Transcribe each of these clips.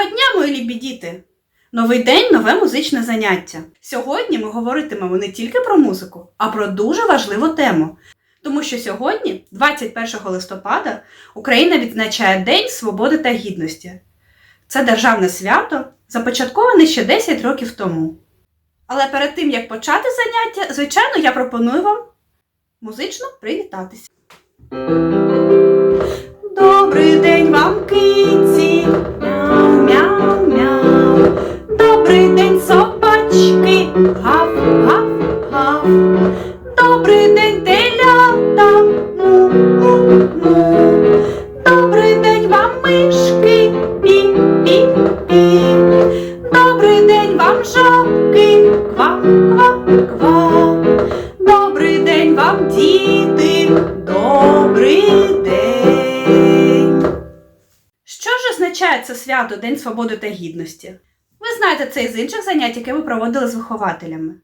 Доброго дня, мої любі діти! Новий день, нове музичне заняття. Сьогодні ми говоритимемо не тільки про музику, а про дуже важливу тему. Тому що сьогодні, 21 листопада, Україна відзначає День Свободи та Гідності. Це державне свято, започатковане ще 10 років тому. Але перед тим як почати заняття, звичайно, я пропоную вам музично привітатися. Добрий день вам, киці! Мяу, мяу, мяу. Добрий день, собачки! Гав, гав, гав. Добрий день, телята! Му, му, му. Добрий день вам, мишки! Пі, пі, пі. Добрий день вам, жабки! Ква, ква, ква. Добрий день вам, діти! Це свято День Свободи та Гідності? Ви знаєте це із інших занять, які ви проводили з вихователями.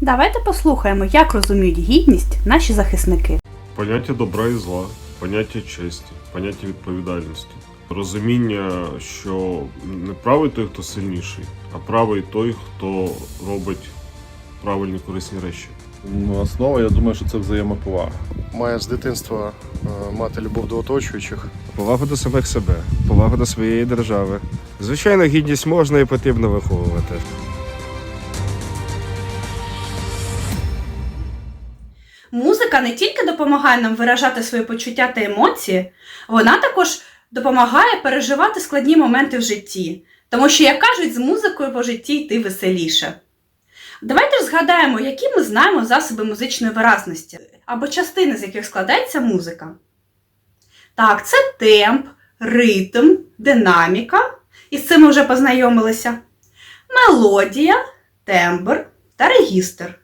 Давайте послухаємо, як розуміють гідність наші захисники. Поняття добра і зла, поняття честі, поняття відповідальності, розуміння, що не правий той, хто сильніший, а правий той, хто робить правильні корисні речі. Ну, Основа, я думаю, що це взаємоповага. Має з дитинства е, мати любов до оточуючих. Повагу до самих себе, повагу до своєї держави. Звичайно, гідність можна і потрібно виховувати. Музика не тільки допомагає нам виражати свої почуття та емоції, вона також допомагає переживати складні моменти в житті. Тому що, як кажуть, з музикою по житті йти веселіше. Давайте ж згадаємо, які ми знаємо засоби музичної виразності або частини, з яких складається музика. Так, це темп, ритм, динаміка. І з цим ми вже познайомилися. Мелодія, тембр та регістр.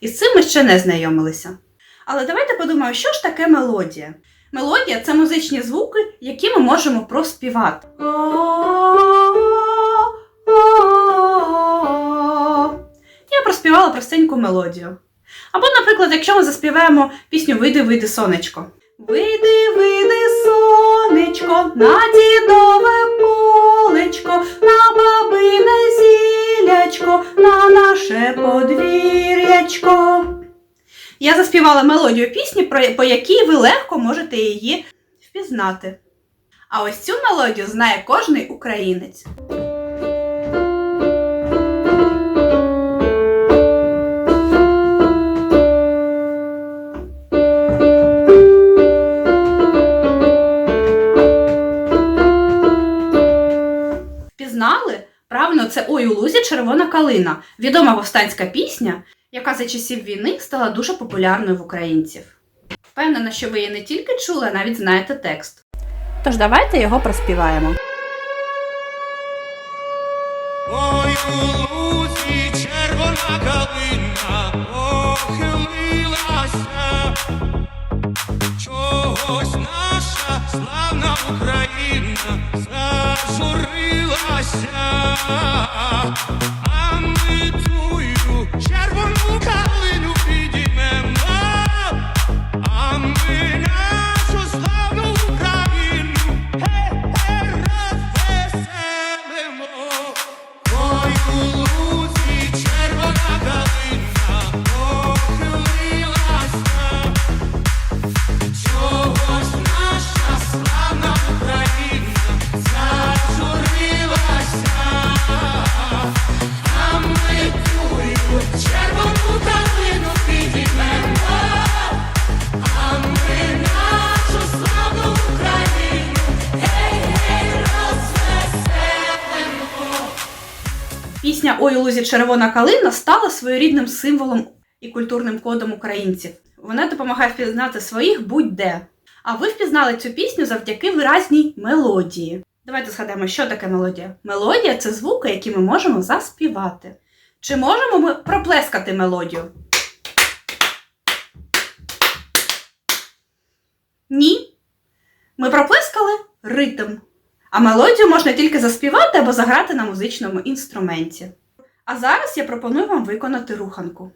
І з цим ми ще не знайомилися. Але давайте подумаємо, що ж таке мелодія. Мелодія це музичні звуки, які ми можемо проспівати. Я проспівала простеньку мелодію. Або, наприклад, якщо ми заспіваємо пісню Вийди, вийди, сонечко. Вийди, вийди, сонечко, на дідове полечко, на бабине зілячко, на наше подвір'ячко. Я заспівала мелодію пісні, по якій ви легко можете її впізнати. А ось цю мелодію знає кожний українець. У лузі червона калина, відома повстанська пісня, яка за часів війни стала дуже популярною в українців. Впевнена, що ви її не тільки чули, а навіть знаєте текст. Тож давайте його проспіваємо. Ой, у лузі червона калина похилилася, чогось наша славна Україна зажурилася, а червону калину підіймемо, а ми нашу Пісня Ой у лузі червона калина стала своєрідним символом і культурним кодом українців. Вона допомагає впізнати своїх будь-де. А ви впізнали цю пісню завдяки виразній мелодії. Давайте згадаємо, що таке мелодія. Мелодія це звуки, які ми можемо заспівати. Чи можемо ми проплескати мелодію? Ні. Ми проплескали ритм. А мелодію можна тільки заспівати або заграти на музичному інструменті. А зараз я пропоную вам виконати руханку.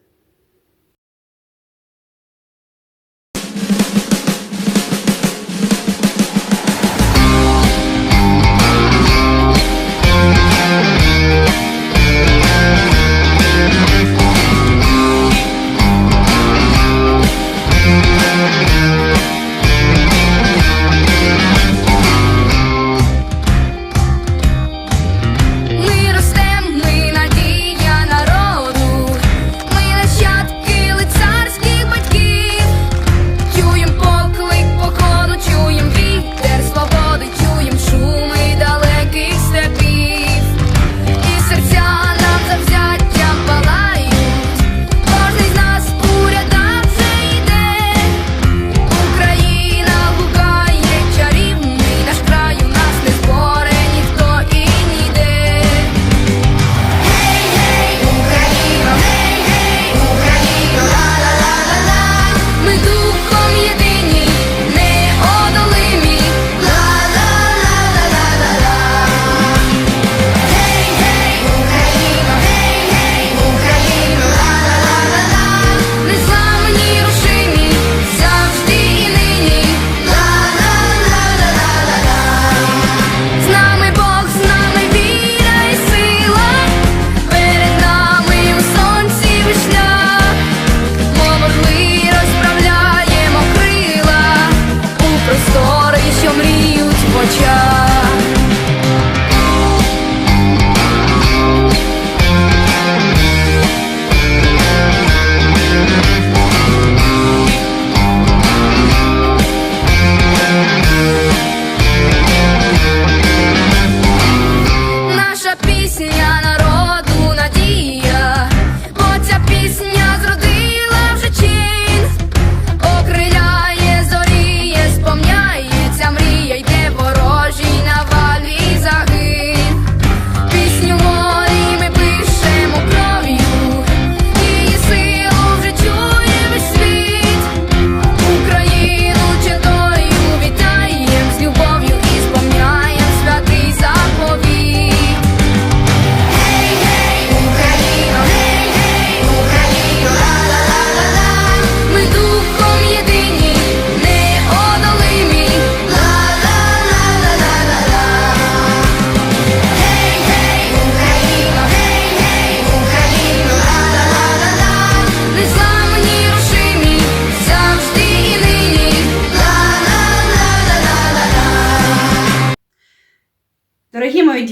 Feliciano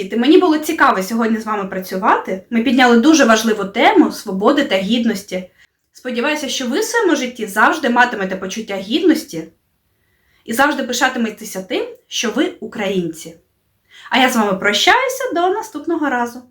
діти, мені було цікаво сьогодні з вами працювати. Ми підняли дуже важливу тему свободи та гідності. Сподіваюся, що ви в своєму житті завжди матимете почуття гідності і завжди пишатиметеся тим, що ви українці. А я з вами прощаюся до наступного разу.